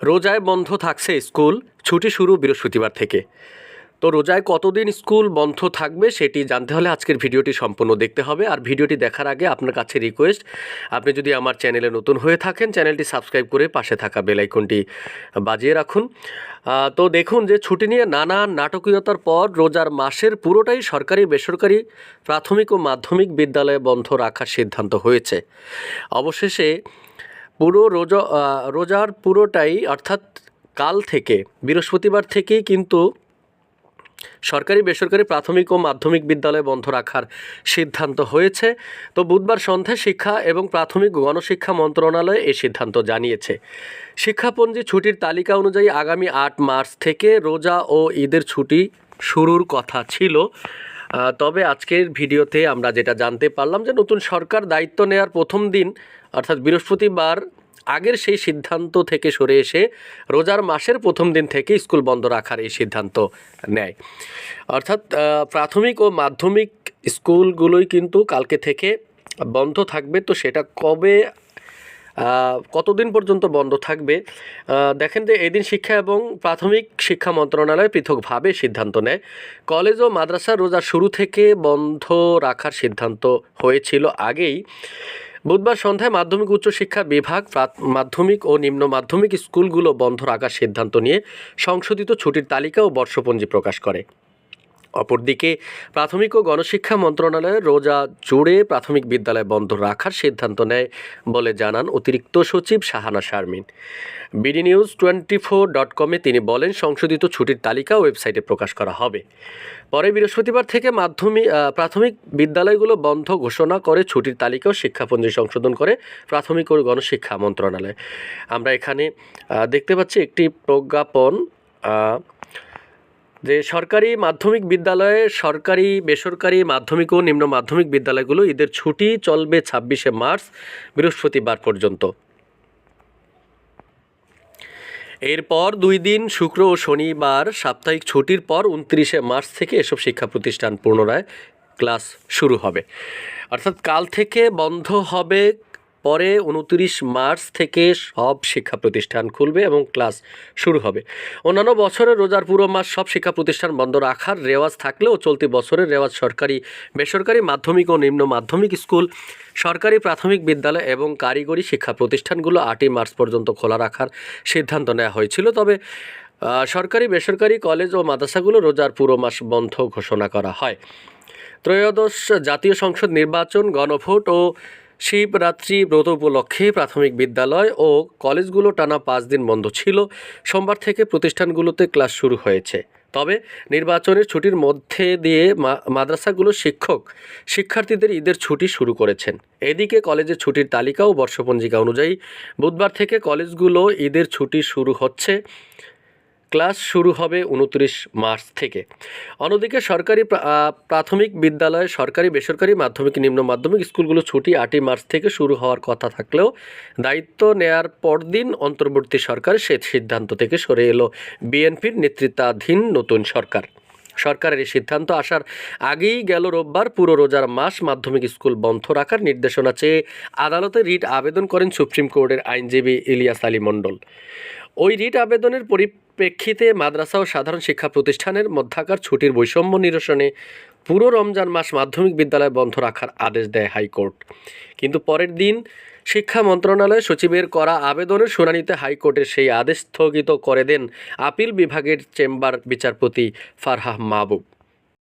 রোজায় বন্ধ থাকছে স্কুল, ছুটি শুরু বৃহস্পতিবার থেকে। তো রোজায় কতদিন স্কুল বন্ধ থাকবে সেটি জানতে হলে আজকের ভিডিওটি সম্পূর্ণ দেখতে হবে। আর ভিডিওটি দেখার আগে আপনার কাছে রিকোয়েস্ট আপনি যদি আমার চ্যানেলে নতুন হয়ে থাকেন, চ্যানেলটি সাবস্ক্রাইব করে পাশে থাকা বেল আইকনটি বাজিয়ে রাখুন। তো দেখুন যে ছুটি নিয়ে নানা নাটকীয়তার পর রোজার মাসের পুরোটাই সরকারি, বেসরকারি, প্রাথমিক ও মাধ্যমিক বিদ্যালয়ে বন্ধ রাখার সিদ্ধান্ত হয়েছে। অবশেষে পুরো রোজা রোজার পুরোটাই অর্থাৎ কাল থেকে, বৃহস্পতিবার থেকেই কিন্তু সরকারি, বেসরকারি, প্রাথমিক ও মাধ্যমিক বিদ্যালয় বন্ধ রাখার সিদ্ধান্ত হয়েছে। তো বুধবার সন্ধ্যায় শিক্ষা এবং প্রাথমিক গণশিক্ষা মন্ত্রণালয় এই সিদ্ধান্ত জানিয়েছে। শিক্ষাপঞ্জি ছুটির তালিকা অনুযায়ী আগামী আট মার্চ থেকে রোজা ও ঈদের ছুটি শুরুর কথা ছিল। তবে আজকের ভিডিওতে আমরা যেটা জানতে পারলাম যে নতুন সরকার দায়িত্ব নেওয়ার প্রথম দিন, অর্থাৎ বৃহস্পতিবার, আগের সেই সিদ্ধান্ত থেকে সরে এসে রোজার মাসের প্রথম দিন থেকে স্কুল বন্ধ রাখার এই সিদ্ধান্ত নেয়। অর্থাৎ প্রাথমিক ও মাধ্যমিক স্কুলগুলোই কিন্তু কালকে থেকে বন্ধ থাকবে। তো সেটা কবে কতদিন পর্যন্ত বন্ধ থাকবে? দেখেন যে এদিন শিক্ষা এবং প্রাথমিক শিক্ষা মন্ত্রণালয় পৃথকভাবে সিদ্ধান্ত নেয়। কলেজ ও মাদ্রাসা রোজার শুরু থেকে বন্ধ রাখার সিদ্ধান্ত হয়েছিল আগেই। বুধবার সন্ধ্যায় মাধ্যমিক উচ্চশিক্ষা বিভাগ মাধ্যমিক ও নিম্ন মাধ্যমিক স্কুলগুলো বন্ধ রাখার সিদ্ধান্ত নিয়ে সংশোধিত ছুটির তালিকা ও বর্ষপঞ্জি প্রকাশ করে। অপরদিকে প্রাথমিক ও গণশিক্ষা মন্ত্রণালয় রোজা জুড়ে প্রাথমিক বিদ্যালয় বন্ধ রাখার সিদ্ধান্ত নেয় বলে জানান অতিরিক্ত সচিব Shahana Sharmin. BD news twenty four dot কমে তিনি বলেন, সংশোধিত ছুটির তালিকা ওয়েবসাইটে প্রকাশ করা হবে। পরে বৃহস্পতিবার থেকে মাধ্যমিক প্রাথমিক বিদ্যালয়গুলো বন্ধ ঘোষণা করে ছুটির তালিকা ও শিক্ষাপঞ্জি সংশোধন করে প্রাথমিক ও গণশিক্ষা মন্ত্রণালয়। আমরা এখানে দেখতে পাচ্ছি একটি প্রজ্ঞাপন যে সরকারি মাধ্যমিক বিদ্যালয়ে সরকারি, বেসরকারি মাধ্যমিক ও নিম্ন মাধ্যমিক বিদ্যালয়গুলো ঈদের ছুটি চলবে ছাব্বিশে মার্চ, বৃহস্পতিবার পর্যন্ত। এরপর দুই দিন, শুক্র ও শনিবার সাপ্তাহিক ছুটির পর উনত্রিশে মার্চ থেকে এসব শিক্ষা প্রতিষ্ঠান পুনরায় ক্লাস শুরু হবে। অর্থাৎ কাল থেকে বন্ধ হবে পরে উনত্রিশ মার্চ থেকে সব শিক্ষা প্রতিষ্ঠান খুলবে এবং ক্লাস শুরু হবে। অন্যান্য বছরের রোজার পুরো মাস সব শিক্ষা প্রতিষ্ঠান বন্ধ রাখার রেওয়াজ থাকলেও চলতি বছরের রেওয়াজ সরকারি, বেসরকারি মাধ্যমিক ও নিম্ন মাধ্যমিক স্কুল, সরকারি প্রাথমিক বিদ্যালয় এবং কারিগরি শিক্ষা প্রতিষ্ঠানগুলো আটই মার্চ পর্যন্ত খোলা রাখার সিদ্ধান্ত নেওয়া হয়েছিল। তবে সরকারি, বেসরকারি কলেজ ও মাদ্রাসাগুলো রোজার পুরো মাস বন্ধ ঘোষণা করা হয়। ত্রয়োদশ জাতীয় সংসদ নির্বাচন, গণভোট ও শিবরাত্রি ব্রত উপলক্ষে প্রাথমিক বিদ্যালয় ও কলেজগুলো টানা পাঁচ দিন বন্ধ ছিল। সোমবার থেকে প্রতিষ্ঠানগুলোতে ক্লাস শুরু হয়েছে। তবে নির্বাচনের ছুটির মধ্যে দিয়ে মাদ্রাসাগুলোর শিক্ষক, শিক্ষার্থীদের ঈদের ছুটি শুরু করেছেন। এদিকে কলেজের ছুটির তালিকা ও বর্ষপঞ্জিকা অনুযায়ী বুধবার থেকে কলেজগুলো ঈদের ছুটি শুরু হচ্ছে। ক্লাস শুরু হবে উনত্রিশ মার্চ থেকে। অন্যদিকে সরকারি প্রাথমিক বিদ্যালয়, সরকারি বেসরকারি মাধ্যমিক, নিম্ন মাধ্যমিক স্কুলগুলো ছুটি আটই মার্চ থেকে শুরু হওয়ার কথা থাকলেও দায়িত্ব নেয়ার পরদিন অন্তর্বর্তী সরকার সে সিদ্ধান্ত থেকে সরে এলো বিএনপির নেতৃত্বাধীন নতুন সরকার। সরকারের এই সিদ্ধান্ত আসার আগেই গেল রোববার পুরো রোজার মাস মাধ্যমিক স্কুল বন্ধ রাখার নির্দেশনা চেয়ে আদালতে রিট আবেদন করেন সুপ্রিম কোর্টের আইনজীবী ইলিয়াস আলী মণ্ডল। ওই রিট আবেদনের পরিপ্রেক্ষিতে মাদ্রাসা ও সাধারণ শিক্ষা প্রতিষ্ঠানের মধ্যাকার ছুটির বৈষম্য নিরসনে পুরো রমজান মাস মাধ্যমিক বিদ্যালয় বন্ধ রাখার আদেশ দেয় হাইকোর্ট। কিন্তু পরের দিন শিক্ষা মন্ত্রণালয় সচিবের করা আবেদনের শুনানিতে হাইকোর্টের সেই আদেশ স্থগিত করে দেন আপিল বিভাগের চেম্বার বিচারপতি ফারহাহ মাহবুব।